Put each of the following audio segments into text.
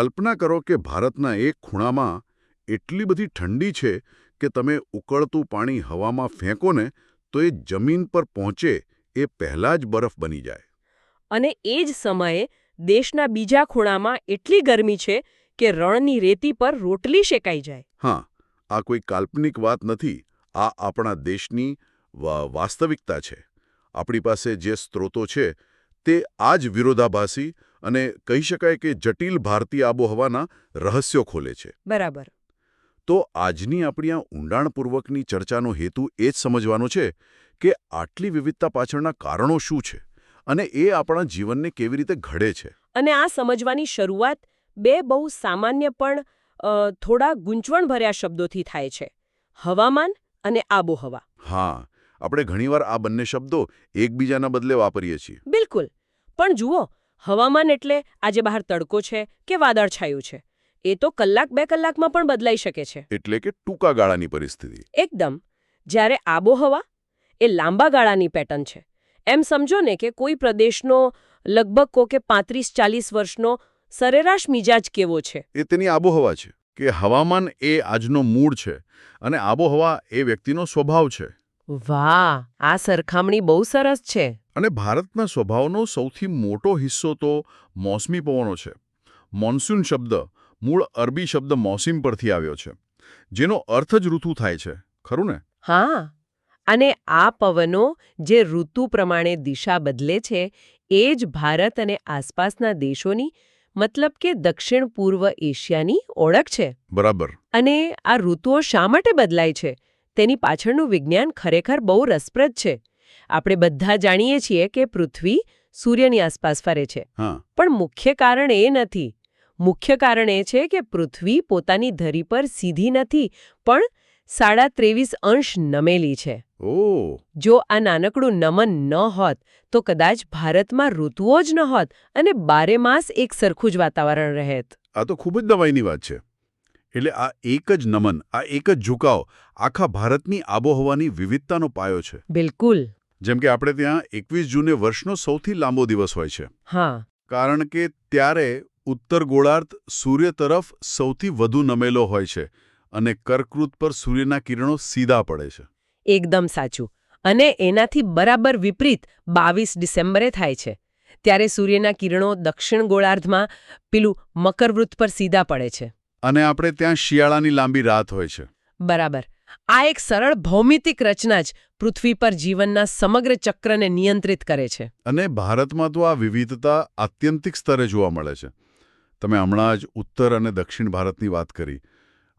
કલ્પના કરો કે ભારતના એક ખૂણામાં એટલી બધી ઠંડી છે કે તમે ઉકળતું પાણી હવામાં ફેંકો ને તો એ જમીન પર પહોંચે એ પહેલાં જ બરફ બની જાય. અને એ જ સમયે દેશના બીજા ખૂણામાં એટલી ગરમી છે કે રણની રેતી પર રોટલી શેકાઈ જાય. હા આ કોઈ કાલ્પનિક વાત નથી. આ આપણા દેશની વાસ્તવિકતા છે. આપણી પાસે જે સ્ત્રોતો છે તે આ જ વિરોધાભાસી અને કહી શકાય કે જટિલ ભારતીય આબોહવાના રહસ્યો ખોલે છે. બરાબર. તો આજની આપણી આ ઊંડાણપૂર્વકની ચર્ચાનો હેતુ એ જ સમજવાનો છે કે આટલી વિવિધતા પાછળના કારણો શું છે અને એ આપણા જીવનને કેવી રીતે ઘડે છે. અને આ સમજવાની શરૂઆત બે બહુ સામાન્ય પણ થોડા ગૂંચવણભર્યા શબ્દોથી થાય છે. હવામાન અને આબોહવા. હા આપણે ઘણીવાર આ બંને શબ્દો એકબીજાના બદલે વાપરીએ છીએ. બિલકુલ. પણ જુઓ હવામાન એટલે આજે બહાર તડકો છે કે વાદળછાયું છે. એ તો કલાક બે કલાકમાં પણ બદલાઈ શકે છે. એટલે કે ટૂંકા ગાળાની પરિસ્થિતિ. એકદમ. જ્યારે આબોહવા એ લાંબા ગાળાની પેટર્ન છે. એમ સમજો ને કે કોઈ પ્રદેશનો લગભગ કો કે પાંત્રીસ ચાલીસ વર્ષનો સરેરાશ મિજાજ કેવો છે? એ તેની આબોહવા છે કે હવામાન એ આજનો મૂળ છે અને આબોહવા એ વ્યક્તિનો સ્વભાવ છે. વાહ આ સરખામણી બહુ સરસ છે. અને ભારતના સ્વભાવનો સૌથી મોટો હિસ્સો તો મોસમી પવનો છે. મોન્સૂન શબ્દ મૂળ અરબી શબ્દ મોસિમ પરથી આવ્યો છે. જેનો અર્થ જ ઋતુ થાય છે. ખરું ને? હા. અને આ પવનો જે ઋતુ પ્રમાણે દિશા બદલે છે એ જ ભારત અને આસપાસના દેશોની મતલબ કે દક્ષિણ પૂર્વ એશિયાની ઓળખ છે. બરાબર. અને આ ઋતુઓ શા માટે બદલાય છે? તેની પાછળનું વિજ્ઞાન ખરેખર બહુ રસપ્રદ છે. આપણે બધા જાણીએ છીએ કે પૃથ્વી સૂર્યની આસપાસ ફરે છે. પણ મુખ્ય કારણ એ નથી. મુખ્ય કારણ એ છે કે પૃથ્વી પોતાની ધરી પર સીધી નથી પણ સાડા ત્રેવીસ અંશ નમેલી છે. જો આ નાનકડું નમન ન હોત તો કદાચ ભારતમાં ઋતુઓ જ ન હોત અને બારે માસ એક સરખું જ વાતાવરણ રહેત. આ તો ખૂબ જ નવાઈની વાત છે. એટલે આ એક જ નમન આ એક જ ઝુકાવ આખા ભારતની આબોહવાની વિવિધતાનો પાયો છે. બિલકુલ. જેમ કે આપણે ત્યાં એકવીસ જૂને વર્ષનો સૌથી લાંબો દિવસ હોય છે. હા. કારણ કે ત્યારે ઉત્તર ગોળાર્ધ સૂર્ય તરફ સૌથી વધુ નમેલો હોય છે અને કર્કૃત પર સૂર્યના કિરણો સીધા પડે છે. એકદમ સાચું. અને એનાથી બરાબર વિપરીત બાવીસ ડિસેમ્બરે થાય છે. ત્યારે સૂર્યના કિરણો દક્ષિણ ગોળાર્ધમાં પેલું મકરવૃત્ત પર સીધા પડે છે. અને આપણે ત્યાં શિયાળાની લાંબી રાત હોય છે. બરાબર. આ એક સરળ ભૌમિતિક રચના જ પૃથ્વી પર જીવનના સમગ્ર ચક્રને નિયંત્રિત કરે છે. અને ભારતમાં તો આ વિવિધતા આત્યંતિક સ્તરે જોવા મળે છે. તમે હમણાં જ ઉત્તર અને દક્ષિણ ભારતની વાત કરી.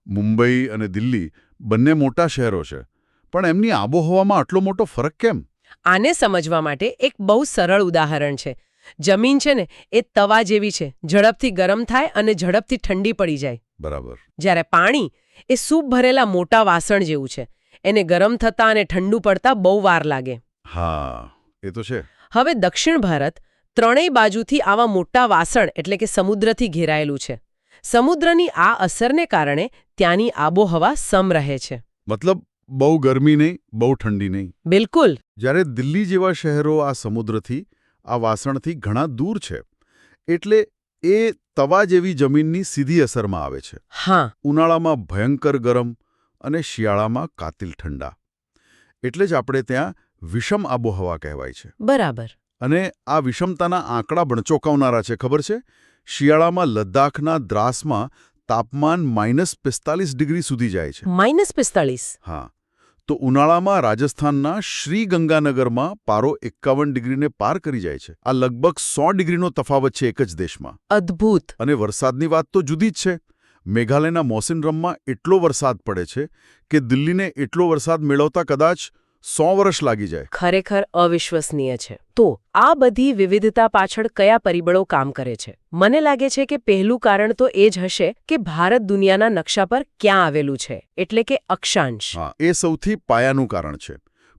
મુંબઈ અને દિલ્હી બંને મોટા શહેરો છે. પણ એમની આબોહવામાં આટલો મોટો ફરક કેમ? આને સમજવા માટે એક બહુ સરળ ઉદાહરણ છે. જમીન છે ને એ તવા જેવી છે. ઝડપથી ગરમ થાય અને ઝડપથી ઠંડી પડી જાય. બરાબર. જ્યારે પાણી એ સૂપ ભરેલા મોટા વાસણ જેવું છે. એને ગરમ થતાં અને ઠંડુ પડતા બહુ વાર લાગે. હા એ તો છે. હવે દક્ષિણ ભારત ત્રણેય બાજુથી આવા મોટા વાસણ એટલે કે સમુદ્રથી ઘેરાયેલું છે. સમુદ્રની આ અસરને કારણે ત્યાંની આબોહવા સમ રહે છે. મતલબ બહુ ગરમી નહીં બહુ ઠંડી નહીં. બિલકુલ. જ્યારે દિલ્હી જેવા શહેરો આ સમુદ્રથી આ વાસણથી ઘણા દૂર છે. એટલે એ તવા જેવી જમીનની સીધી અસરમાં આવે છે. હા. ઉનાળામાં ભયંકર ગરમ અને શિયાળામાં કાતિલ ઠંડા. એટલે જ આપણે ત્યાં વિષમ આબોહવા કહેવાય છે. બરાબર. અને આ વિષમતાના આંકડા બણચોકાવનારા છે ખબર છે? શિયાળામાં લદ્દાખના દ્રાસમાં તાપમાન માઇનસ પિસ્તાલીસ ડિગ્રી સુધી જાય છે. માઇનસ પિસ્તાલીસ? હા. તો ઉનાળામાં રાજસ્થાનના શ્રીગંગાનગરમાં પારો એકાવન ડિગ્રીને પાર કરી જાય છે. આ લગભગ સો ડિગ્રીનો તફાવત છે એક જ દેશમાં. અદ્ભુત! અને વરસાદની વાત તો જુદી જ છે. મેઘાલયના મોસિનરમમાં એટલો વરસાદ પડે છે કે દિલ્હીને એટલો વરસાદ મેળવતા કદાચ સો વર્ષ લાગી જાય. ખરેખર અવિશ્વસનીય છે. તો આ બધી વિવિધતા પાછળ કયા પરિબળો કામ કરે છે? મને લાગે છે કે પહેલું કારણ તો એ જ હશે કે ભારત દુનિયાના નકશા પર ક્યાં આવેલું છે. એટલે કે અક્ષાંશ. એ સૌથી પાયાનું કારણ છે.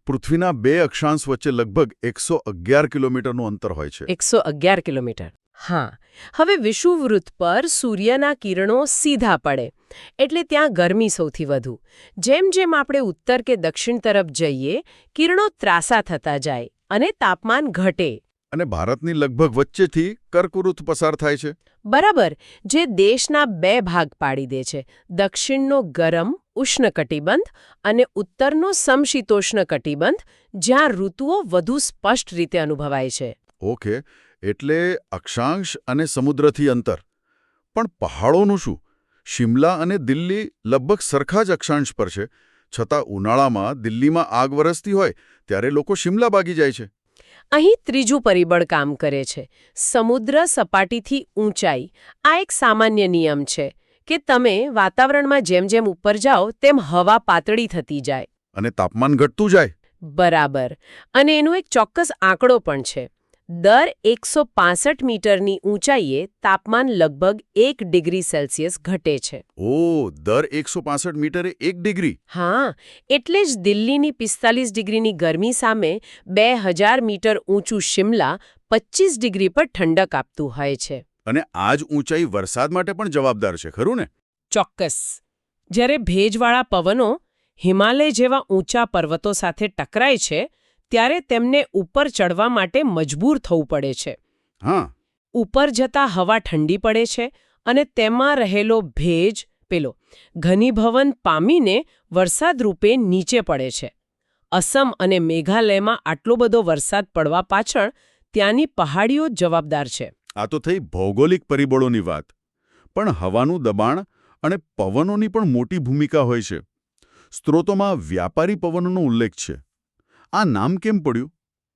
પૃથ્વીના બે અક્ષાંશ વચ્ચે લગભગ એકસો અગિયાર કિલોમીટરનું અંતર હોય છે. એકસો અગિયાર કિલોમીટર. હા હવે વિષુવવૃત્ત પર સૂર્યના કિરણો સીધા પડે એટલે ત્યાં ગરમી સૌથી વધુ. જેમ જેમ આપણે ઉત્તર કે દક્ષિણ તરફ જઈએ કિરણો ત્રાસા થતા જાય અને તાપમાન ઘટે. અને ભારતની લગભગ વચ્ચેથી કર્કવૃત્ત પસાર થાય છે? બરાબર જે દેશના બે ભાગ પાડી દે છે દક્ષિણનો ગરમ ઉષ્ણકટિબંધ અને ઉત્તરનો સમશીતોષ્ણ કટિબંધ જ્યાં ઋતુઓ વધુ સ્પષ્ટ રીતે અનુભવાય છે. ઓકે એટલે અક્ષાંશ અને સમુદ્રથી અંતર. પણ પહાડોનું શું? શિમલા અને દિલ્હી લગભગ સરખા જ અક્ષાંશ પર છે. છતાં ઉનાળામાં દિલ્હીમાં આગ વરસતી હોય ત્યારે લોકો શિમલા ભાગી જાય છે. અહીં ત્રીજું પરિબળ કામ કરે છે. સમુદ્ર સપાટીથી ઊંચાઈ. આ એક સામાન્ય નિયમ છે કે તમે વાતાવરણમાં જેમ જેમ ઉપર જાઓ તેમ હવા પાતળી થતી જાય. અને તાપમાન ઘટતું જાય. બરાબર. અને એનો એક ચોક્કસ આંકડો પણ છે. દર એકસો મીટરની ઊંચાઈએ તાપમાન લગભગ એક ડિગ્રી સેલ્સિયસ ઘટે છે. ઓ દર એકસો મીટરે એક ડિગ્રી? હા એટલે જ દિલ્હીની પિસ્તાલીસ ડિગ્રીની ગરમી સામે બે હજાર મીટર ઊંચું શિમલા પચીસ ડિગ્રી પર ઠંડક આપતું હોય છે. અને આ જ ઊંચાઈ વરસાદ માટે પણ જવાબદાર છે ખરું ને? ચોક્કસ. જ્યારે ભેજવાળા પવનો હિમાલય જેવા ઊંચા પર્વતો સાથે ટકરાય છે ત્યારે તેમને ઉપર ચડવા માટે મજબૂર થવું પડે છે. હા. ઉપર જતા હવા ઠંડી પડે છે અને તેમાં રહેલો ભેજ પેલો ઘનીભવન પામીને વરસાદ રૂપે નીચે પડે છે. અસમ અને મેઘાલયમાં આટલો બધો વરસાદ પડવા પાછળ ત્યાંની પહાડીઓ જવાબદાર છે. આ તો થઈ ભૌગોલિક પરિબળોની વાત. પણ હવાનું દબાણ અને પવનોની પણ મોટી ભૂમિકા હોય છે. સ્ત્રોતોમાં વ્યાપારી પવનોનો ઉલ્લેખ છે. આ નામ કેમ પડ્યું?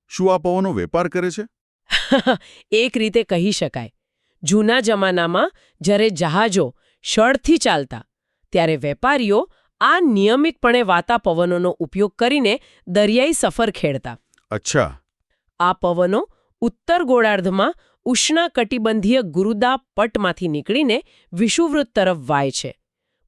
શું આ પવનો વેપાર કરે છે? એક રીતે કહી શકાય. જૂના જમાનામાં જ્યારે જહાજો શળથી ચાલતા ત્યારે વેપારીઓ આ નિયમિતપણે વાતા પવનોનો ઉપયોગ કરીને દરિયાઈ સફર ખેડતા. અચ્છા. આ પવનો ઉત્તર ગોળાર્ધમાં ઉષ્ણાકટિબંધીય ગુરુદા પટમાંથી નીકળીને વિષુવૃત્ત તરફ વાય છે.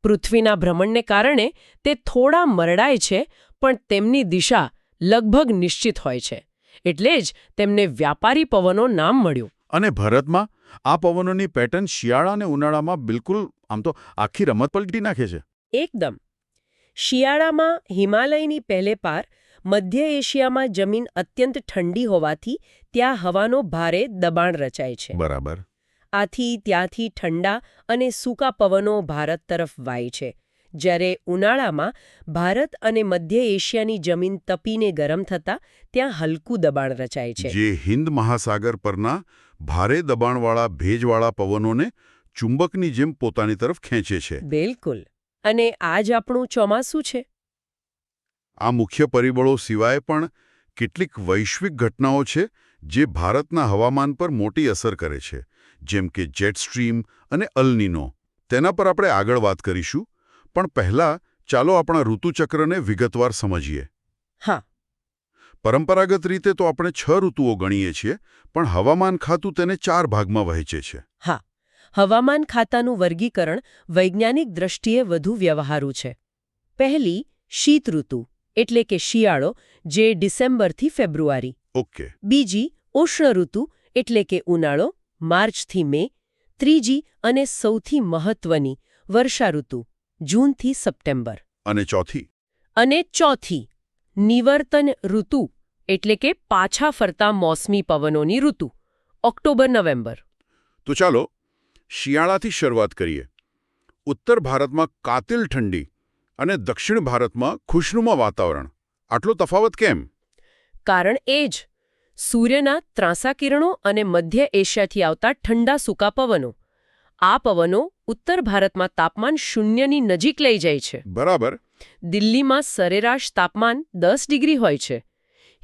પૃથ્વીના ભ્રમણને કારણે તે થોડા મરડાય છે પણ તેમની દિશા લગભગ નિશ્ચિત હોય છે. એટલે જ તેમને વ્યાપારી પવનો નામ મળ્યું. અને ભારતમાં આ પવનોની પેટર્ન શિયાળા અને ઉનાળામાં બિલકુલ આમ તો આખી રમત પલટી નાખે છે. એકદમ. શિયાળામાં હિમાલયની પહેલે પાર મધ્ય એશિયામાં જમીન અત્યંત ઠંડી હોવાથી ત્યાં હવાનો ભારે દબાણ રચાય છે. બરાબર. આથી ત્યાંથી ઠંડા અને સૂકા પવનો ભારત તરફ વાય છે. જ્યારે ઉનાળામાં ભારત અને મધ્ય એશિયાની જમીન તપીને ગરમ થતાં ત્યાં હલકું દબાણ રચાય છે. જે હિન્દ મહાસાગર પરના ભારે દબાણવાળા ભેજવાળા પવનોને ચુંબકની જેમ પોતાની તરફ ખેંચે છે. બિલકુલ. અને આજ આપણું ચોમાસું છે. આ મુખ્ય પરિબળો સિવાય પણ કેટલીક વૈશ્વિક ઘટનાઓ છે જે ભારતના હવામાન પર મોટી અસર કરે છે. જેમ કે જેટ સ્ટ્રીમ અને અલનીનો તેના પર આપણે આગળ વાત કરીશું. પણ પહેલા ચાલો આપણા ઋતુચક્રને વિગતવાર સમજીએ. હા. પરંપરાગત રીતે તો આપણે છ ઋતુઓ ગણીએ છીએ પણ હવામાન ખાતું તેને ચાર ભાગમાં વહેંચે છે. હા. હવામાન ખાતાનું વર્ગીકરણ વૈજ્ઞાનિક દ્રષ્ટિએ વધુ વ્યવહારુ છે. પહેલી શીત ઋતુ એટલે કે શિયાળો જે ડિસેમ્બરથી ફેબ્રુઆરી. ઓકે. બીજી ઉષ્ણ ઋતુ એટલે કે ઉનાળો માર્ચથી મે. ત્રીજી અને સૌથી મહત્વની વર્ષા ઋતુ. જૂનથી સપ્ટેમ્બર. અને ચોથી? અને ચોથી નિવર્તન ઋતુ એટલે કે પાછા ફરતા મોસમી પવનોની ઋતુ ઓક્ટોબર નવેમ્બર. તો ચાલો શિયાળાથી શરૂઆત કરીએ. ઉત્તર ભારતમાં કાતિલ ઠંડી અને દક્ષિણ ભારતમાં ખુશનુમા વાતાવરણ. આટલો તફાવત કેમ? કારણ એ જ સૂર્યના ત્રાંસા કિરણો અને મધ્ય એશિયાથી આવતા ઠંડા સૂકા પવનો. આ પવનો ઉત્તર ભારતમાં તાપમાન શૂન્યની નજીક લઈ જાય છે. બરાબર. દિલ્હીમાં સરેરાશ તાપમાન દસ ડિગ્રી હોય છે.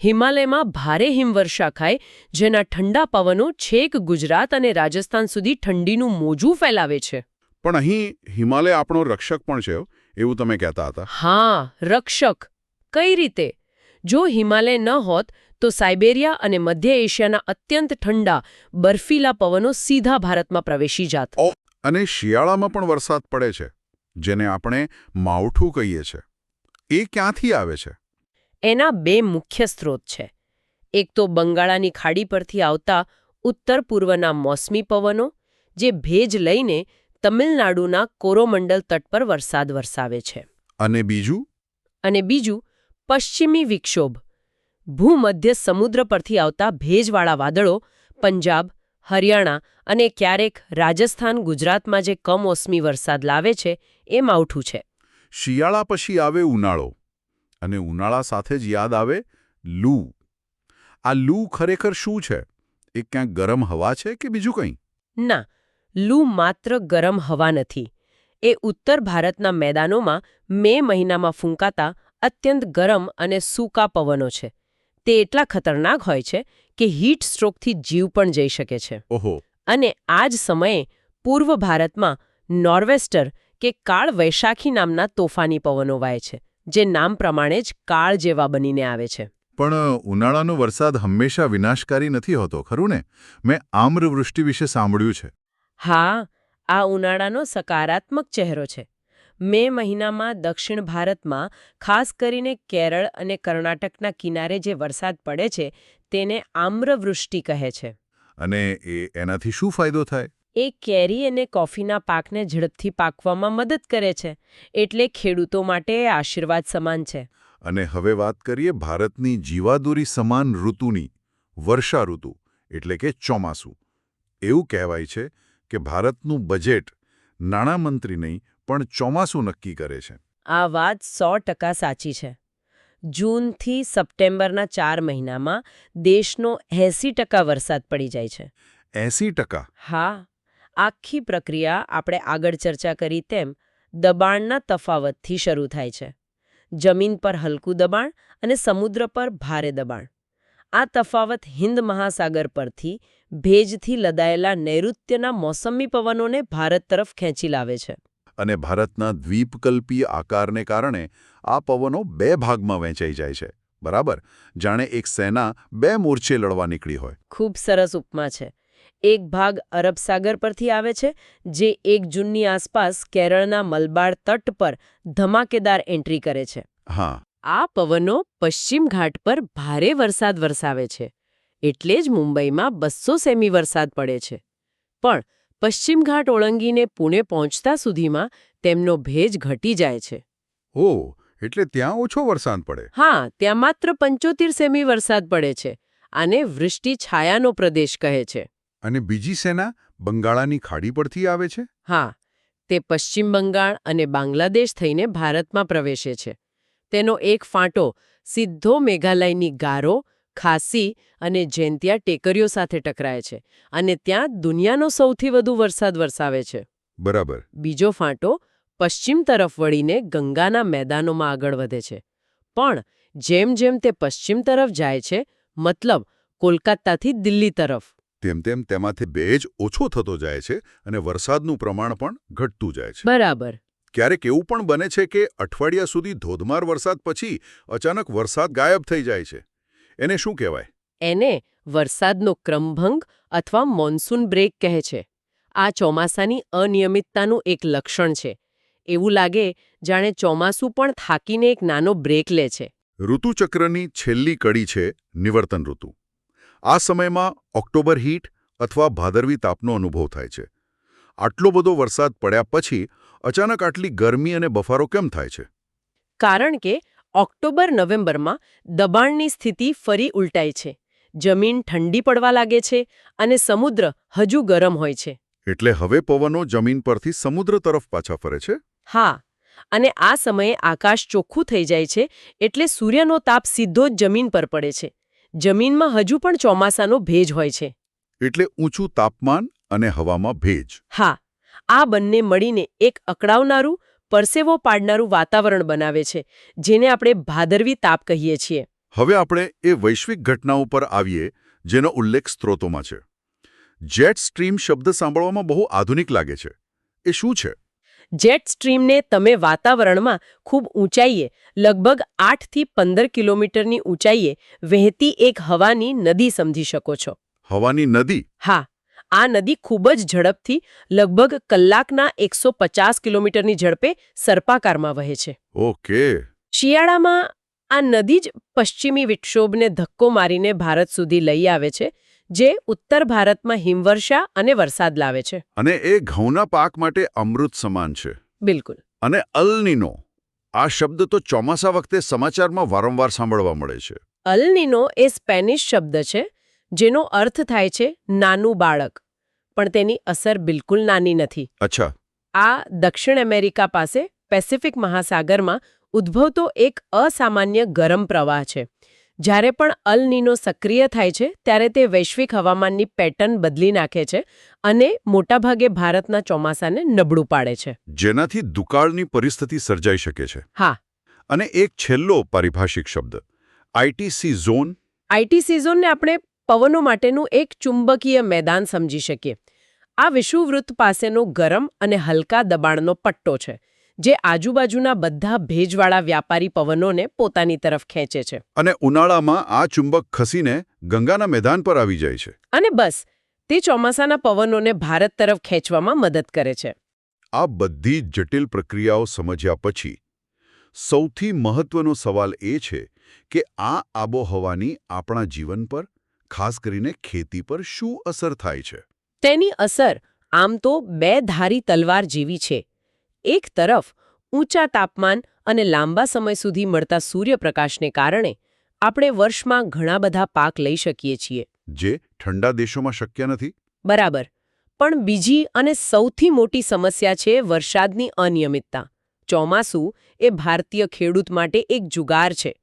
હિમાલયમાં ભારે હિમવર્ષા ખાય જેના ઠંડા પવનો છેક ગુજરાત અને રાજસ્થાન સુધી ઠંડીનું મોજું ફેલાવે છે. પણ અહીં હિમાલય આપણો રક્ષક પણ છે એવું તમે કહેતા હતા. હા રક્ષક. કઈ રીતે? જો હિમાલય ન હોત તો સાઇબેરિયા અને મધ્ય એશિયાના અત્યંત ઠંડા બર્ફીલા પવનો સીધા ભારતમાં પ્રવેશી જાત. અને શિયાળામાં પણ વરસાદ પડે છે જેને આપણે માવઠું કહીએ છીએ એ ક્યાંથી આવે છે? એના બે મુખ્ય સ્ત્રોત છે. એક તો બંગાળાની ખાડી પરથી આવતા ઉત્તર પૂર્વના મોસમી પવનો જે ભેજ લઈને તમિલનાડુના કોરોમંડલ તટ પર વરસાદ વરસાવે છે. અને બીજું? અને બીજું પશ્ચિમી વિક્ષોભ. ભૂમધ્ય સમુદ્ર પરથી આવતા ભેજવાળા વાદળો પંજાબ હરિયાણા અને ક્યારેક રાજસ્થાન ગુજરાતમાં જે કમોસમી વરસાદ લાવે છે એ માવઠું છે. શિયાળા પછી આવે ઉનાળો અને ઉનાળા સાથે જ યાદ આવે લૂ. આ લૂ ખરેખર શું છે? એ ક્યાંક ગરમ હવા છે કે બીજું કંઈ? ના લૂ માત્ર ગરમ હવા નથી. એ ઉત્તર ભારતના મેદાનોમાં મે મહિનામાં ફૂંકાતા અત્યંત ગરમ અને સૂકા પવનો છે. તે એટલા ખતરનાક હોય છે કે હીટ સ્ટ્રોકથી જીવ પણ જઈ શકે છે. ઓહો. અને આ જ સમયે પૂર્વ ભારતમાં નોર્વેસ્ટર કે કાળ વૈશાખી નામના તોફાની પવનો વાય છે જે નામ પ્રમાણે જ કાળ જેવા બનીને આવે છે. પણ ઉનાળાનો વરસાદ હંમેશા વિનાશકારી નથી હોતો ખરું ને? મેં આમ્રવૃષ્ટિ વિશે સાંભળ્યું છે. હા આ ઉનાળાનો સકારાત્મક ચહેરો છે. મે મહિનામાં દક્ષિણ ભારતમાં ખાસ કરીને કેરળ અને કર્ણાટકના કિનારે જે વરસાદ પડે છે તેને આમ્રવૃષ્ટિ કહે છે. અને એ એનાથી શું ફાયદો થાય? એ કેરી અને કોફીના પાકને ઝડપથી પાકવામાં મદદ કરે છે એટલે ખેડૂતો માટે આશીર્વાદ સમાન છે. અને હવે વાત કરીએ ભારતની જીવાદોરી સમાન ઋતુની વર્ષા ઋતુ એટલે કે ચોમાસું. એવું કહેવાય છે કે ભારતનું બજેટ નાણામંત્રી નહીં પણ ચોમાસું નક્કી કરે છે. આ વાત સો ટકા સાચી છે. જૂનથી સપ્ટેમ્બરના ચાર મહિનામાં દેશનો એંસી ટકા વરસાદ પડી જાય છે. એંસી હા આખી પ્રક્રિયા આપણે આગળ ચર્ચા કરી તેમ દબાણના તફાવતથી શરૂ થાય છે. જમીન પર હલકું દબાણ અને સમુદ્ર પર ભારે દબાણ. આ તફાવત હિન્દ મહાસાગર પરથી ભેજથી લદાયેલા નૈઋત્યના મોસમી પવનોને ભારત તરફ ખેંચી લાવે છે. અને ભારતના દ્વીપકલ્પીય આકારને કારણે આ પવનો બે ભાગમાં વહેંચાઈ જાય છે. બરાબર? જાણે એક સેના બે મોરચે લડવા નીકળી હોય. ખૂબ સરસ ઉપમા છે. એક ભાગ અરબ સાગર પરથી આવે છે જે એક જૂનની આસપાસ કેરળના મલબાર તટ પર ધમાકેદાર એન્ટ્રી કરે છે. હા. આ પવનો પશ્ચિમ ઘાટ પર ભારે વરસાદ વરસાવે છે. એટલે જ મુંબઈમાં બસો સેમી વરસાદ પડે છે. પણ પશ્ચિમ ઘાટ ઓળંગીને પુણે પહોંચતા સુધીમાં તેમનો ભેજ ઘટી જાય છે. ઓ એટલે ત્યાં ઓછો વરસાદ પડે. હા ત્યાં માત્ર પંચોતેર સેમી વરસાદ પડે છે આને વૃષ્ટિ છાયાનો પ્રદેશ કહે છે. અને બીજી સેના બંગાળાની ખાડી પરથી આવે છે? હા તે પશ્ચિમ બંગાળ અને બાંગ્લાદેશ થઈને ભારતમાં પ્રવેશે છે. તેનો એક ફાંટો સીધો મેઘાલયની ગારો ખાસી અને જૈંતિયા ટેકરીઓ સાથે ટકરાય છે અને ત્યાં દુનિયાનો સૌથી વધુ વરસાદ વરસાવે છે. બરાબર. બીજો ફાંટો પશ્ચિમ તરફ વળીને ગંગાના મેદાનોમાં આગળ વધે છે. પણ જેમ જેમ તે પશ્ચિમ તરફ જાય છે મતલબ કોલકાતાથી દિલ્હી તરફ. તેમ તેમ તેમાંથી ભેજ ઓછો થતો જાય છે અને વરસાદનું પ્રમાણ પણ ઘટતું જાય છે. બરાબર. ક્યારેક એવું પણ બને છે કે અઠવાડિયા સુધી ધોધમાર વરસાદ પછી અચાનક વરસાદ ગાયબ થઈ જાય છે. એને શું કહેવાય? એને વરસાદનો ક્રમભંગ અથવા મોન્સૂન બ્રેક કહે છે. આ ચોમાસાની અનિયમિતતાનું એક લક્ષણ છે. એવું લાગે જાણે ચોમાસું પણ થાકીને એક નાનો બ્રેક લે છે. ઋતુચક્રની છેલ્લી કડી છે નિવર્તન ઋતુ. આ સમયમાં ઓક્ટોબર હીટ અથવા ભાદરવી તાપનો અનુભવ થાય છે. આટલો બધો વરસાદ પડ્યા પછી અચાનક આટલી ગરમી અને બફારો કેમ થાય છે? કારણ કે ઓક્ટોબર નવેમ્બરમાં દબાણની સ્થિતિ ફરી ઉલટાય છે. જમીન ઠંડી પડવા લાગે છે અને સમુદ્ર હજુ ગરમ હોય છે. એટલે હવે પવનો જમીન પરથી સમુદ્ર તરફ પાછા ફરે છે? હા અને આ સમયે આકાશ ચોખ્ખું થઈ જાય છે એટલે સૂર્યનો તાપ સીધો જ જમીન પર પડે છે. જમીનમાં હજુ પણ ચોમાસાનો ભેજ હોય છે. એટલે ઊંચું તાપમાન અને હવામાં ભેજ. હા આ બંને મળીને એક અકળાવનારું પરસેવો પાડનારું વાતાવરણ બનાવે છે જેને આપણે ભાદરવી તાપ કહીએ છીએ. હવે આપણે એ વૈશ્વિક ઘટના ઉપર આવીએ જેનો ઉલ્લેખ સ્ત્રોતોમાં છે. જેટ સ્ટ્રીમ શબ્દ સાંભળવામાં બહુ આધુનિક લાગે છે. એ શું છે? જેટ સ્ટ્રીમને તમે વાતાવરણમાં ખૂબ ઊંચાઈએ લગભગ આઠથી પંદર કિલોમીટરની ઊંચાઈએ વહેતી એક હવાની નદી સમજી શકો છો. હવાની નદી? હા. આ નદી ખૂબ જ ઝડપથી લગભગ કલાકના એકસો પચાસ કિલોમીટરની ઝડપે સર્પાકારમાં વહે છે. ઓકે. શિયાળામાં આ નદી જ પશ્ચિમી વિક્ષોભને ધક્કો મારીને ભારત સુધી લઈ આવે છે જે ઉત્તર ભારતમાં હિમવર્ષા અને વરસાદ લાવે છે. અને એ ઘઉંના પાક માટે અમૃત સમાન છે. બિલકુલ. અને અલનીનો આ શબ્દ તો ચોમાસા વખતે સમાચારમાં વારંવાર સાંભળવા મળે છે. અલનીનો એ સ્પેનિશ શબ્દ છે જેનો અર્થ થાય છે નાનું બાળક. પણ તેની અસર બિલકુલ નાની નથી. અચ્છા. આ દક્ષિણ અમેરિકા પાસે પેસિફિક મહાસાગરમાં ઉદ્ભવતો એક અસામાન્ય ગરમ પ્રવાહ છે. જ્યારે પણ અલ નીનો સક્રિય થાય છે ત્યારે તે વૈશ્વિક હવામાનની પેટર્ન બદલી નાખે છે અને મોટાભાગે ભારતના ચોમાસાને નબળું પાડે છે. જેનાથી દુકાળની પરિસ્થિતિ સર્જાઈ શકે છે. હા. અને એક છેલ્લો પારિભાષિક શબ્દ આઈટીસી ઝોન. આઈટી સિઝોનને આપણે પવનો માટેનું એક ચુંબકીય મેદાન સમજી શકીએ. આ વિષુવવૃત્ત પાસેનો ગરમ અને હલકા દબાણનો પટ્ટો છે જે આજુબાજુના બધા ભેજવાળા વ્યાપારી પવનોને પોતાની તરફ ખેંચે છે. અને ઉનાળામાં આ ચુંબક ખસીને ગંગાના મેદાન પર આવી જાય છે. અને બસ તે ચોમાસાના પવનોને ભારત તરફ ખેંચવામાં મદદ કરે છે. આ બધી જટિલ પ્રક્રિયાઓ સમજ્યા પછી સૌથી મહત્વનો સવાલ એ છે કે આ આબોહવાની આપણા જીવન પર ખાસ કરીને ખેતી પર શું અસર થાય છે? તેની અસર આમ તો બે ધારી તલવાર જેવી છે. એક તરફ ઊંચા તાપમાન અને લાંબા સમય સુધી મળતા સૂર્યપ્રકાશને કારણે આપણે વર્ષમાં ઘણા બધા પાક લઈ શકીએ છીએ. જે ઠંડા દેશોમાં શક્ય નથી? બરાબર. પણ બીજી અને સૌથી મોટી સમસ્યા છે વરસાદની અનિયમિતતા. ચોમાસું એ ભારતીય ખેડૂત માટે એક જુગાર છે.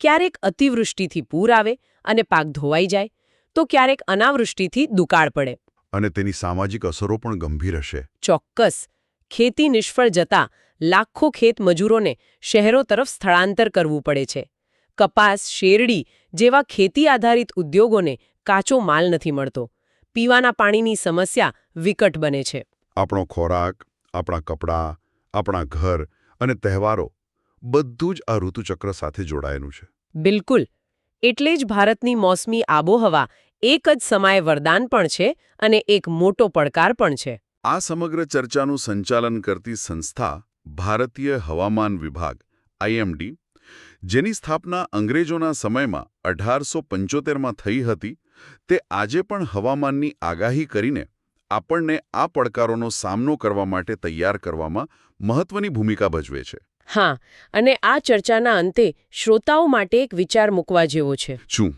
ક્યારેક અતિવૃષ્ટિથી પૂર આવે અને પાક ધોવાઈ જાય તો ક્યારેક અનાવૃષ્ટિથી દુકાળ પડે. અને તેની સામાજિક અસરો પણ ગંભીર હશે. ચોક્કસ. ખેતી નિષ્ફળ જતા લાખો ખેત મજૂરોને શહેરો તરફ સ્થળાંતર કરવું પડે છે. કપાસ શેરડી જેવા ખેતી આધારિત ઉદ્યોગોને કાચો માલ નથી મળતો. પીવાના પાણીની સમસ્યા વિકટ બને છે. આપણો ખોરાક આપણા કપડાં આપણા ઘર અને તહેવારો બધું જ આ ઋતુચક્ર સાથે જોડાયેલું છે. બિલકુલ. એટલે જ ભારતની મોસમી આબોહવા એક જ સમયે વરદાન પણ છે અને એક મોટો પડકાર પણ છે. આ સમગ્ર ચર્ચાનું સંચાલન કરતી સંસ્થા ભારતીય હવામાન વિભાગ આઈએમડી જેની સ્થાપના અંગ્રેજોના સમયમાં અઢારસો પંચોતેરમાં થઈ હતી, તે આજે પણ હવામાનની આગાહી કરીને આપણને આ પડકારોનો સામનો કરવા માટે તૈયાર કરવામાં મહત્વની ભૂમિકા ભજવે છે. હા અને આ ચર્ચાના અંતે શ્રોતાઓ માટે એક વિચાર મૂકવા જેવો છે. શું?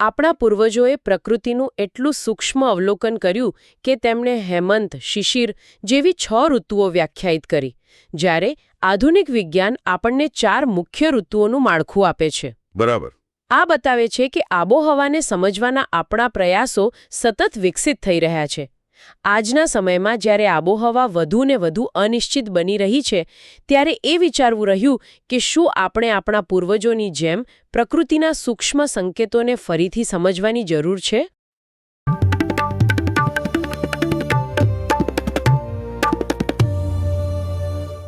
આપણા પૂર્વજોએ પ્રકૃતિનું એટલું સૂક્ષ્મ અવલોકન કર્યું કે તેમણે હેમંત શિશિર જેવી છ ઋતુઓ વ્યાખ્યાયિત કરી જ્યારે આધુનિક વિજ્ઞાન આપણને ચાર મુખ્ય ઋતુઓનું માળખું આપે છે. બરાબર. આ બતાવે છે કે આબોહવાને સમજવાના આપણા પ્રયાસો સતત વિકસિત થઈ રહ્યા છે. આજના સમયમાં જ્યારે આબોહવા વધુ ને વધુ અનિશ્ચિત બની રહી છે, ત્યારે એ વિચારવું રહ્યું કે શું આપણે આપણા પૂર્વજોની જેમ પ્રકૃતિના સૂક્ષ્મ સંકેતોને ફરીથી સમજવાની જરૂર છે?